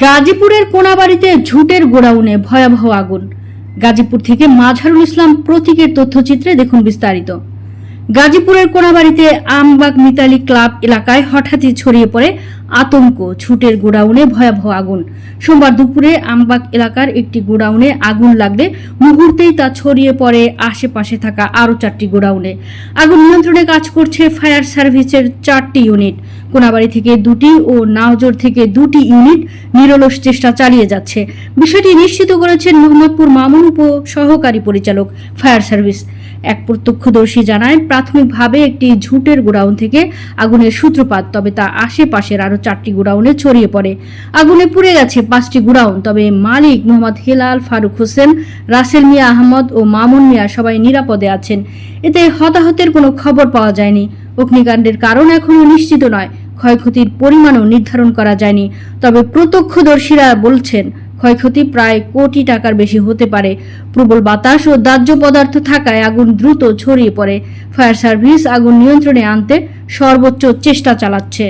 গাজীপুরের কোনাবাড়িতে ঝুটের গোডাউনে ভয়াবহ আগুন। গাজীপুর থেকে মাঝারুল ইসলাম প্রতীকের তথ্যচিত্রে দেখুন বিস্তারিত। গাজীপুরের কোনাবাড়িতে আমবাগ মিতালি ক্লাব এলাকায় হঠাৎই ছড়িয়ে পড়ে আতঙ্ক, ছুটের গোডাউনে ভয়াবহ আগুন। সোমবার দুপুরে আমবাগ এলাকার একটি গোডাউনে আগুন লাগলে মুহূর্তেই তা ছড়িয়ে পড়ে আশেপাশে থাকা আরও চারটি গোডাউনে। আগুন নিয়ন্ত্রণে কাজ করছে ফায়ার সার্ভিসের চারটি ইউনিট। কোনাবাড়ি থেকে দুটি ও নাওজোর থেকে দুটি ইউনিট নিরলস চেষ্টা চালিয়ে যাচ্ছে। বিষয়টি নিশ্চিত করেছেন মোহাম্মদপুর মামুন উপ সহকারী পরিচালক ফায়ার সার্ভিস। এক প্রত্যক্ষদর্শী জানায়, প্রাথমিকভাবে একটি ঝুটের গোডাউন থেকে আগুনের সূত্রপাত, তবে তা আশেপাশের আরও চারটি গোডাউনে ছড়িয়ে পড়ে। আগুনে পুড়ে গেছে পাঁচটি গোডাউন, তবে মালিক মোহাম্মদ হেলাল ফারুক হোসেন, রাসেল মিয়া আহমদ ও মামুন মিয়া সবাই নিরাপদে আছেন। এতে হতাহতের কোনো খবর পাওয়া যায়নি। অগ্নিকাণ্ডের কারণ এখনও নিশ্চিত নয়। ক্ষয়ক্ষতির পরিমাণও নির্ধারণ করা যায়নি। তবে প্রত্যক্ষদর্শীরা বলছেন ক্ষয়ক্ষতি প্রায় কোটি টাকার বেশি হতে পারে। প্রবল বাতাস ও দাহ্য পদার্থ থাকায় আগুন দ্রুত ছড়িয়ে পড়ে। ফায়ার সার্ভিস আগুন নিয়ন্ত্রণে আনতে সর্বোচ্চ চেষ্টা চালাচ্ছে।